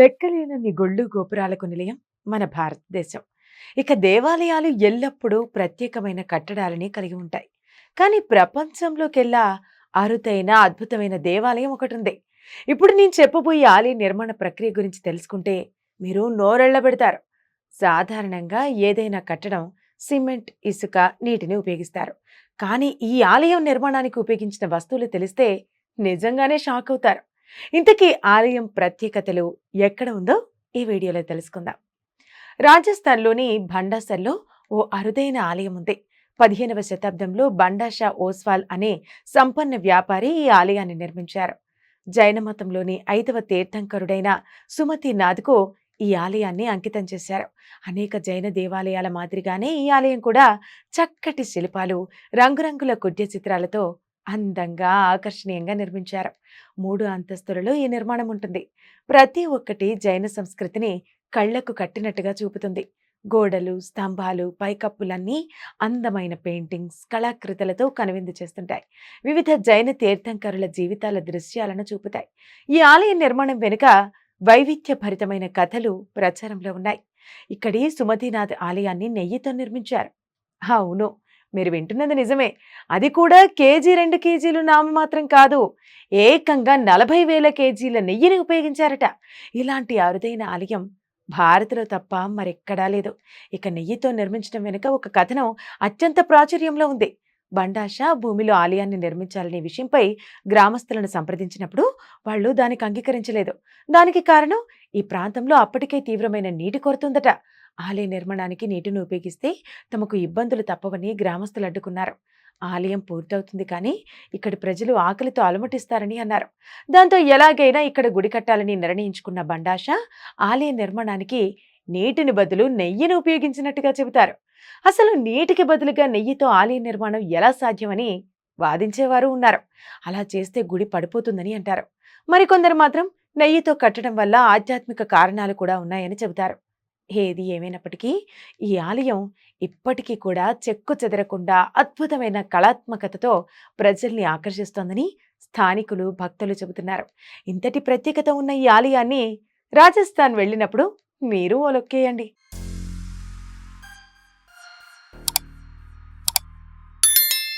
లెక్కలేనన్ని గొళ్ళు గోపురాలకు నిలయం మన భారతదేశం. ఇక దేవాలయాలు ఎల్లప్పుడూ ప్రత్యేకమైన కట్టడాలని కలిగి ఉంటాయి. కానీ ప్రపంచంలోకెల్లా అరుదైన అద్భుతమైన దేవాలయం ఒకటి ఉంది ఇప్పుడు నేను చెప్పబోయే ఆలయ నిర్మాణ ప్రక్రియ గురించి తెలుసుకుంటే మీరు నోరెళ్ళబెడతారు. సాధారణంగా ఏదైనా కట్టడం సిమెంట్ ఇసుక నీటిని ఉపయోగిస్తారు. కానీ ఈ ఆలయం నిర్మాణానికి ఉపయోగించిన వస్తువులు తెలిస్తే నిజంగానే షాక్ అవుతారు. ఇంతకీ ఆలయం ప్రత్యేకతలు ఎక్కడ ఉందో ఈ వీడియోలో తెలుసుకుందాం. రాజస్థాన్లోని భండాసర్లో ఓ అరుదైన ఆలయం ఉంది. పదిహేనవ శతాబ్దంలో బండాషా ఓస్వాల్ అనే సంపన్న వ్యాపారి ఈ ఆలయాన్ని నిర్మించారు. జైన మతంలోని ఐదవ తీర్థంకరుడైన సుమతినాథ్కు ఈ ఆలయాన్ని అంకితం చేశారు. అనేక జైన దేవాలయాల మాదిరిగానే ఈ ఆలయం కూడా చక్కటి శిల్పాలు రంగురంగుల కుడ్య చిత్రాలతో అందంగా ఆకర్షణీయంగా నిర్మించారు. మూడు అంతస్తులలో ఈ నిర్మాణం ఉంటుంది. ప్రతి ఒక్కటి జైన సంస్కృతిని కళ్ళకు కట్టినట్టుగా చూపుతుంది. గోడలు స్తంభాలు పైకప్పులన్నీ అందమైన పెయింటింగ్స్ కళాకృతులతో కనువిందు చేస్తుంటాయి. వివిధ జైన తీర్థంకరుల జీవితాల దృశ్యాలను చూపుతాయి. ఈ ఆలయ నిర్మాణం వెనుక వైవిధ్యభరితమైన కథలు ప్రచారంలో ఉన్నాయి. ఇక్కడి సుమతినాథ్ ఆలయాన్ని నెయ్యితో నిర్మించారు. అవును మీరు వింటున్నది నిజమే. అది కూడా కేజీ రెండు కేజీలు నామమాత్రం కాదు. ఏకంగా నలభై వేల కేజీల నెయ్యిని ఉపయోగించారట. ఇలాంటి అరుదైన ఆలయం భారత్లో తప్ప మరెక్కడా లేదు. ఇక నెయ్యితో నిర్మించడం వెనుక ఒక కథనం అత్యంత ప్రాచుర్యంలో ఉంది. బండాషా భూమిలో ఆలయాన్ని నిర్మించాలనే విషయంపై గ్రామస్తులను సంప్రదించినప్పుడు వాళ్ళు దానికి అంగీకరించలేదు. దానికి కారణం ఈ ప్రాంతంలో అప్పటికే తీవ్రమైన నీటి కొరతుందట. ఆలయ నిర్మాణానికి నీటిని ఉపయోగిస్తే తమకు ఇబ్బందులు తప్పవని గ్రామస్తులు అడ్డుకున్నారు. ఆలయం పూర్తవుతుంది కానీ ఇక్కడి ప్రజలు ఆకలితో అలమటిస్తారని అన్నారు. దాంతో ఎలాగైనా ఇక్కడ గుడి కట్టాలని నిర్ణయించుకున్న బండాష ఆలయ నిర్మాణానికి నీటిని బదులు నెయ్యిని ఉపయోగించినట్టుగా చెబుతారు. అసలు నీటికి బదులుగా నెయ్యితో ఆలయ నిర్మాణం ఎలా సాధ్యమని వాదించేవారు ఉన్నారు. అలా చేస్తే గుడి పడిపోతుందని అంటారు. మరికొందరు మాత్రం నెయ్యితో కట్టడం వల్ల ఆధ్యాత్మిక కారణాలు కూడా ఉన్నాయని చెబుతారు. ఏది ఏమైనప్పటికీ ఈ ఆలయం ఇప్పటికీ కూడా చెక్కు చెదరకుండా అద్భుతమైన కళాత్మకతతో ప్రజల్ని ఆకర్షిస్తోందని స్థానికులు భక్తులు చెబుతున్నారు. ఇంతటి ప్రత్యేకత ఉన్న ఈ ఆలయాన్ని రాజస్థాన్ వెళ్ళినప్పుడు మీరు ఓ